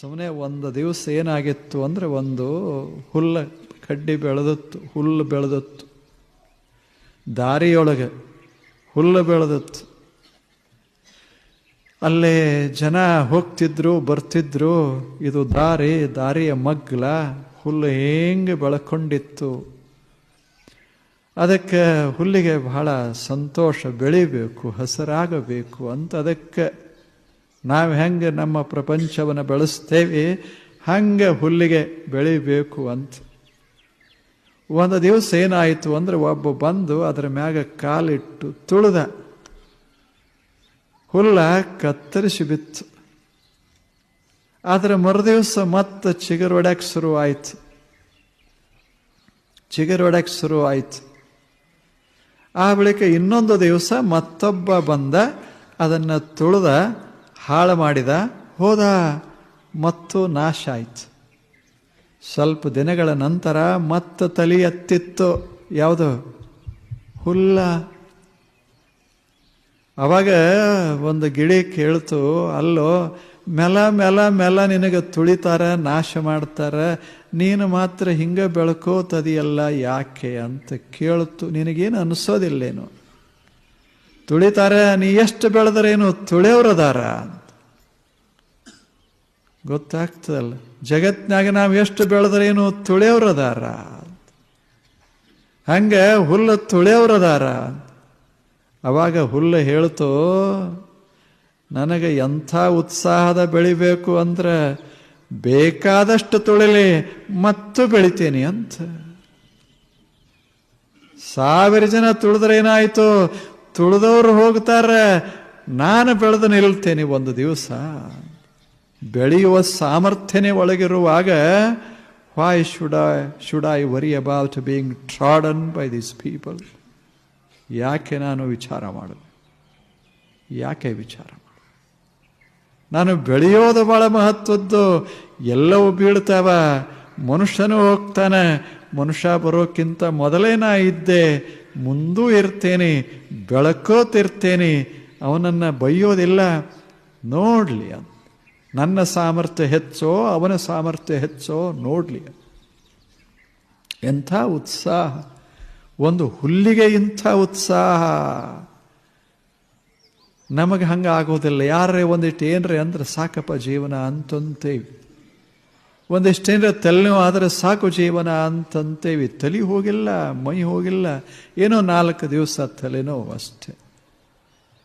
ಸುಮ್ಮನೆ ಒಂದು ದಿವಸ ಏನಾಗಿತ್ತು ಅಂದರೆ ಒಂದು ಹುಲ್ಲ ಕಡ್ಡಿ ಬೆಳೆದತ್ತು, ಹುಲ್ಲು ಬೆಳೆದತ್ತು. ದಾರಿಯೊಳಗೆ ಹುಲ್ಲು ಬೆಳೆದತ್ತು. ಅಲ್ಲೇ ಜನ ಹೋಗ್ತಿದ್ರು, ಬರ್ತಿದ್ರು, ಇದು ದಾರಿ, ದಾರಿಯ ಮಗ್ಲ, ಹುಲ್ಲು ಹೆಂಗೆ ಬೆಳ್ಕೊಂಡಿತ್ತು. ಅದಕ್ಕೆ ಹುಲ್ಲಿಗೆ ಬಹಳ ಸಂತೋಷ ಬೆಳಿಬೇಕು, ಹಸರಾಗಬೇಕು ಅಂತ ಅದಕ್ಕೆ ನಾವು ಹೆಂಗೆ ನಮ್ಮ ಪ್ರಪಂಚವನ್ನು ಬೆಳೆಸ್ತೇವೆ, ಹಂಗೆ ಹುಲ್ಲಿಗೆ ಬೆಳಿಬೇಕು ಅಂತ. ಒಂದು ದಿವಸ ಏನಾಯಿತು ಅಂದರೆ ಒಬ್ಬ ಬಂದು ಅದರ ಮ್ಯಾಗ ಕಾಲಿಟ್ಟು ತುಳಿದ. ಹುಲ್ಲ ಕತ್ತರಿಸಿ ಬಿತ್ತು. ಆದರೆ ಮರುದಿವಸ ಮತ್ತೆ ಚಿಗುರೊಡಕ್ಕೆ ಶುರುವಾಯಿತು ಶುರು ಶುರುವಾಯಿತು ಆ ಬಳಿಕ ಇನ್ನೊಂದು ದಿವಸ ಮತ್ತೊಬ್ಬ ಬಂದ, ಅದನ್ನು ತುಳಿದ ಹಾಳು ಮಾಡಿದ ಹೋದ, ಮತ್ತು ನಾಶ ಆಯಿತು. ಸ್ವಲ್ಪ ದಿನಗಳ ನಂತರ ಮತ್ತು ತಲೆ ಎತ್ತಿತ್ತು. ಯಾವುದು? ಹುಲ್ಲ. ಅವಾಗ ಒಂದು ಗಿಳಿ ಕೇಳ್ತು, ಅಲ್ಲೋ, ಮೆಲ ಮೆಲ ಮೆಲ ನಿನಗೆ ತುಳಿತಾರ, ನಾಶ ಮಾಡ್ತಾರ, ನೀನು ಮಾತ್ರ ಹಿಂಗೆ ಬೆಳ್ಕೋತದಿಯಲ್ಲ ಯಾಕೆ? ಅಂತ ಕೇಳ್ತು. ನಿನಗೇನು ಅನಿಸೋದಿಲ್ಲೇನು? ತುಳಿತಾರ, ನೀ ಎಷ್ಟು ಬೆಳೆದ್ರೇನು ತುಳಿಯವ್ರದಾರ ಗೊತ್ತಾಗ್ತದಲ್ಲ. ಜಗತ್ನಾಗ ನಾವು ಎಷ್ಟು ಬೆಳೆದ್ರೇನು ತುಳಿಯವ್ರದಾರ ಹಂಗೆ ಹುಲ್ಲು ತುಳಿಯವ್ರದಾರ ಅವಾಗ ಹುಲ್ಲು ಹೇಳ್ತು, ನನಗೆ ಎಂಥ ಉತ್ಸಾಹದ ಬೆಳಿಬೇಕು ಅಂದ್ರೆ ಬೇಕಾದಷ್ಟು ತುಳಿಲಿ, ಮತ್ತು ಬೆಳಿತೀನಿ ಅಂತ. ಸಾವಿರ ಜನ ತುಳಿದ್ರೆ ಏನಾಯ್ತು? ತುಳಿದವ್ರು ಹೋಗ್ತಾರೆ. ನಾನು ಬೆಳೆದು ನಿಲ್ತೇನೆ ಒಂದು ದಿವಸ. ಬೆಳೆಯುವ ಸಾಮರ್ಥ್ಯನೇ ಒಳಗಿರುವಾಗ why should I should I worry about being trodden by these people ಯಾಕೆ ನಾನು ವಿಚಾರ ಮಾಡಿದೆ? ಯಾಕೆ ವಿಚಾರ ಮಾಡ ನಾನು ಬೆಳೆಯೋದು ಭಾಳ ಮಹತ್ವದ್ದು. ಎಲ್ಲವೂ ಬೀಳ್ತಾವ. ಮನುಷ್ಯನೂ ಹೋಗ್ತಾನೆ. ಮನುಷ್ಯ ಬರೋಕ್ಕಿಂತ ಮೊದಲೇ ನಾ ಇದ್ದೆ, ಮುಂದೂ ಇರ್ತೇನೆ, ಬೆಳಕೋತಿರ್ತೇನೆ, ಅವನನ್ನು ಬೈಯೋದಿಲ್ಲ ನೋಡಲಿ ಅಂತ. ನನ್ನ ಸಾಮರ್ಥ್ಯ ಹೆಚ್ಚೋ, ಅವನ ಸಾಮರ್ಥ್ಯ ಹೆಚ್ಚೋ, ನೋಡಲಿ ಎಂಥ ಉತ್ಸಾಹ. ಒಂದು ಹುಲ್ಲಿಗೆ ಇಂಥ ಉತ್ಸಾಹ. ನಮಗೆ ಹಂಗೆ ಆಗೋದಿಲ್ಲ ಯಾರೇ ಒಂದಿಟ್ಟು ಏನ್ರಿ ಅಂದ್ರೆ ಸಾಕಪ್ಪ ಜೀವನ ಅಂತಂತೇವಿ. ಒಂದಿಷ್ಟೇನ್ರ ತಲೆನೋವು ಆದರೆ ಸಾಕು ಜೀವನ ಅಂತಂತೇವಿ ತಲೆ ಹೋಗಿಲ್ಲ, ಮೈ ಹೋಗಿಲ್ಲ. ಏನೋ ನಾಲ್ಕು ದಿವಸ ತಲೆನೋವು ಅಷ್ಟೆ.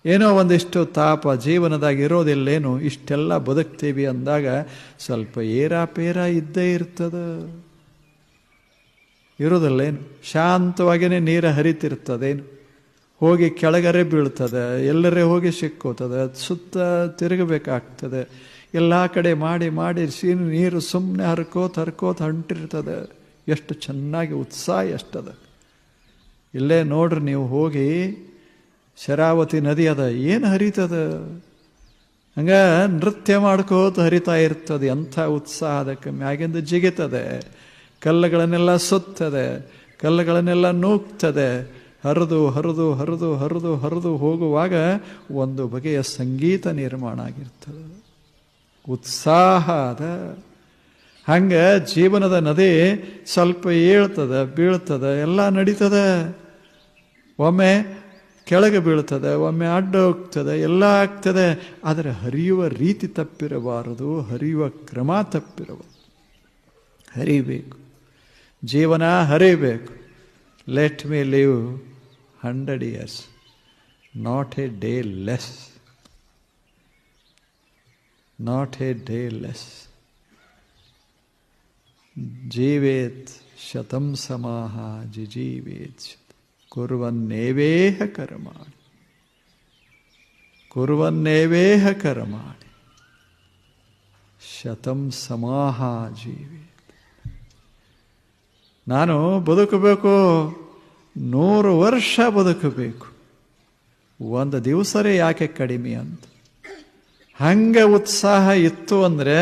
ಏನೋ ಒಂದಿಷ್ಟು ತಾಪ ಜೀವನದಾಗ ಇರೋದಿಲ್ಲೇನು, ಇಷ್ಟೆಲ್ಲ ಬದುಕ್ತೀವಿ ಅಂದಾಗ ಸ್ವಲ್ಪ ಏರಾಪೇರ ಇದ್ದೇ ಇರ್ತದ. ಇರೋದಲ್ಲೇನು? ಶಾಂತವಾಗಿಯೇ ನೀರು ಹರಿತಿರ್ತದೇನು? ಹೋಗಿ ಕೆಳಗರೆ ಬೀಳ್ತದೆ, ಎಲ್ಲರೇ ಹೋಗಿ ಸಿಕ್ಕೋತದೆ ಸುತ್ತ ತಿರುಗಬೇಕಾಗ್ತದೆ. ಎಲ್ಲ ಕಡೆ ಮಾಡಿ ಮಾಡಿ, ಸೀನು, ನೀರು ಸುಮ್ಮನೆ ಹರ್ಕೋತ ಹರ್ಕೋತ ಹಂಟಿರ್ತದೆ. ಎಷ್ಟು ಚೆನ್ನಾಗಿ ಉತ್ಸಾಹ ಎಷ್ಟದ. ಇಲ್ಲೇ ನೋಡ್ರಿ ನೀವು ಹೋಗಿ, ಶರಾವತಿ ನದಿ ಅದ, ಏನು ಹರಿತದ? ಹಂಗ ನೃತ್ಯ ಮಾಡ್ಕೋತ ಹರಿತಾ ಇರ್ತದೆ, ಎಂಥ ಉತ್ಸಾಹ ಅದಕ್ಕೆ. ಮ್ಯಾಗಿಂದ ಜಿಗಿತದೆ, ಕಲ್ಲುಗಳನ್ನೆಲ್ಲ ಸುತ್ತದೆ, ಕಲ್ಲುಗಳನ್ನೆಲ್ಲ ನೂಕ್ತದೆ. ಹರಿದು ಹರಿದು ಹರಿದು ಹರಿದು ಹರಿದು ಹೋಗುವಾಗ ಒಂದು ಬಗೆಯ ಸಂಗೀತ ನಿರ್ಮಾಣ ಆಗಿರ್ತದೆ. ಉತ್ಸಾಹ ಅದ ಹಂಗೆ ಜೀವನದ ನದಿ ಸ್ವಲ್ಪ ಏಳ್ತದ, ಬೀಳ್ತದ, ಎಲ್ಲ ನಡೀತದ. ಒಮ್ಮೆ ಕೆಳಗೆ ಬೀಳ್ತದೆ, ಒಮ್ಮೆ ಅಡ್ಡ ಹೋಗ್ತದೆ, ಎಲ್ಲ ಆಗ್ತದೆ. ಆದರೆ ಹರಿಯುವ ರೀತಿ ತಪ್ಪಿರಬಾರದು, ಹರಿಯುವ ಕ್ರಮ ತಪ್ಪಿರಬಾರದು. ಹರಿಬೇಕು. ಜೀವನ ಹರಿಬೇಕು. Let me live hundred years not a day less not a day less ಜೀವೇತ್ ಶತಂ ಸಮಾಹ ಜಿಜೀವೇತ್ ಕುರುವನ್ನೇವೇಹ ಕರ್ಮಾಣಿ ಕುರುವನ್ನೇವೇಹ ಕರ್ಮಾಣಿ ಶತಂ ಸಮಾಹ ಜೀವೇತ್ ನಾನು ಬದುಕಬೇಕು, ನೂರು ವರ್ಷ ಬದುಕಬೇಕು. ಒಂದು ದಿವಸರೇ ಯಾಕೆ ಕಡಿಮೆ ಅಂತ? ಹಂಗೆ ಉತ್ಸಾಹ ಇತ್ತು ಅಂದರೆ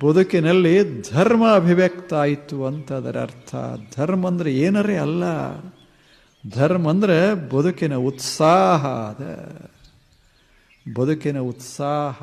ಬದುಕಿನಲ್ಲಿ ಧರ್ಮ ಅಭಿವ್ಯಕ್ತ ಆಯಿತು ಅಂತ ಅದರ ಅರ್ಥ. ಧರ್ಮ ಅಂದರೆ ಏನರೇ ಅಲ್ಲ. ಧರ್ಮ ಅಂದರೆ ಬದುಕಿನ ಉತ್ಸಾಹ ಅದ. ಬದುಕಿನ ಉತ್ಸಾಹ.